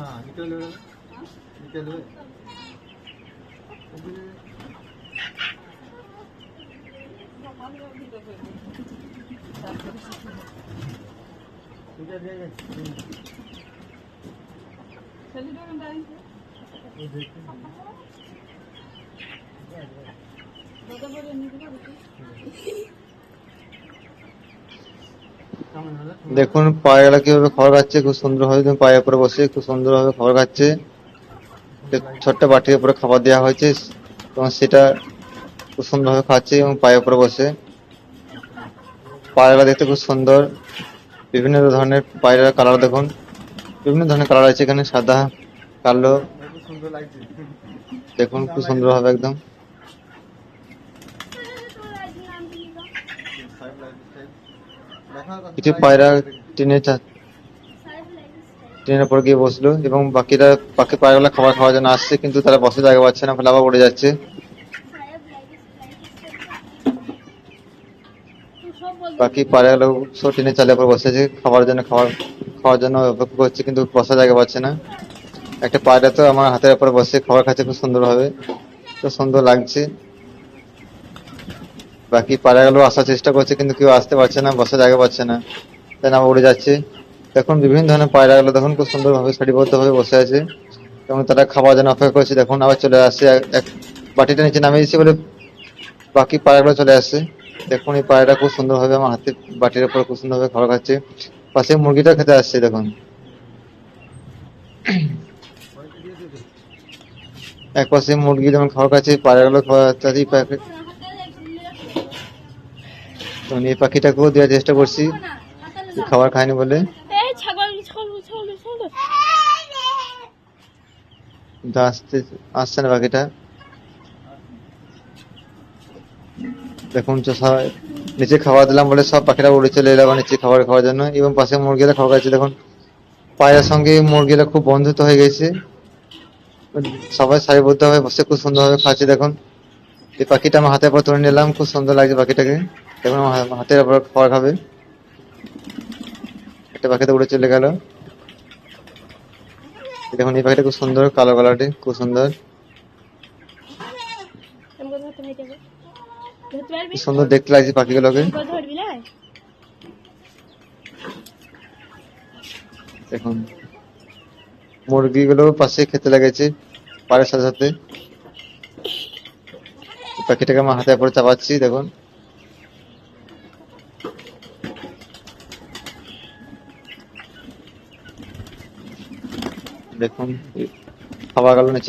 ना निकल निकल चलिए দেখুন, পায়রা কীভাবে খাবার খাচ্ছে, খুব সুন্দর ভাবে তুমি পায়ের উপরে বসে খুব সুন্দর ভাবে খাবার খাচ্ছে। ছোট্ট বাটির উপরে খাবার দেওয়া হয়েছে, এবং সেটা খুব সুন্দর ভাবে খাচ্ছে এবং পায়ের উপরে বসে। পায়রা দেখতে খুব সুন্দর। বিভিন্ন ধরনের পায়রা কালার দেখুন। বিভিন্ন ধরনের কালার আছে এখানে, সাদা, কালো। দেখুন, খুব সুন্দর ভাবে একদম। কিছু পায়রা টিনে ট্রেনের উপর গিয়ে বসল এবং বাকিরা বাকি পায়রাগুলো খাবার খাওয়ার জন্য আসছে, কিন্তু তারা বসে জায়গা পাচ্ছে না ফলে উড়ে যাচ্ছে। বাকি পায়রাগুলো সব ট্রেনের চালের উপর বসে আছে খাবার জন্য খাবার খাওয়ার জন্য অপেক্ষা করছে, কিন্তু বসার জায়গা পাচ্ছে না। একটা পায়রা তো আমার হাতের উপরে বসে খাবার খাচ্ছে, খুব সুন্দর ভাবে খুব সুন্দর লাগছে। বাকি পায়রাগুলো আসার চেষ্টা করছে, কিন্তু কেউ আসতে পারছে না, বসার জায়গা পাচ্ছে না। তাই না উড়ে যাচ্ছে। দেখুন, বিভিন্ন ধরনের পায়রা পায়রাগুলো দেখুন, খুব সুন্দরভাবে সারিবদ্ধভাবে বসে আছে। এবং তারা খাবার জন্য অপেক্ষা করছে। দেখুন, আবার চলে আসছে। এক- বাটিটা নিচে নামিয়ে দিচ্ছে বলে বাকি পায়রাগুলো চলে আসছে। দেখুন, এই পায়রাটা খুব সুন্দরভাবে আমার হাতে বাটির উপর খুব সুন্দরভাবে খাবার খাচ্ছে। পাশে মুরগিটা খেতে আসছে, দেখুন। এক পাশে মুরগি যেমন খাবার খাচ্ছে, পায়রাগুলো খাওয়া খাচ্ছে পাখি- এই পাখিটাকেও দেওয়ার চেষ্টা করছি। খাবার খায়নি বলে। আসতে আসছে না পাখিটা। দেখুন তো সবাই নিচে খাবার দিলাম বলে সব পাখিরা উড়ে চলে এলো নিচে খাবার খাওয়ার জন্য। এবং পাশে মুরগিরা খাবার খাচ্ছে দেখুন। পায়রার সঙ্গে মুরগিরা খুব বন্ধুত্ব হয়ে গেছে। সবাই সারিবদ্ধ হয়ে বসে খুব সুন্দরভাবে খাচ্ছে দেখুন। এই পাখিটা আমার হাতের উপর তুলে নিলাম খুব সুন্দর লাগছে পাখিটাকে। দেখুন হাতের উপর খাবার খাবে। একটা পাখিতে উড়ে চলে গেল। দেখুন, এই পাখিটা খুব সুন্দর, কালো কালারটি খুব সুন্দর। সুন্দর দেখতে লাগছে পাখিগুলোকে। দেখুন, মুরগিগুলো পাশে খেতে লেগেছে পায়ের সাথে সাথে। পাখিটাকে আমার হাতে পরে চাপাচ্ছি, দেখুন। দেখুন খাবার গেল নিচে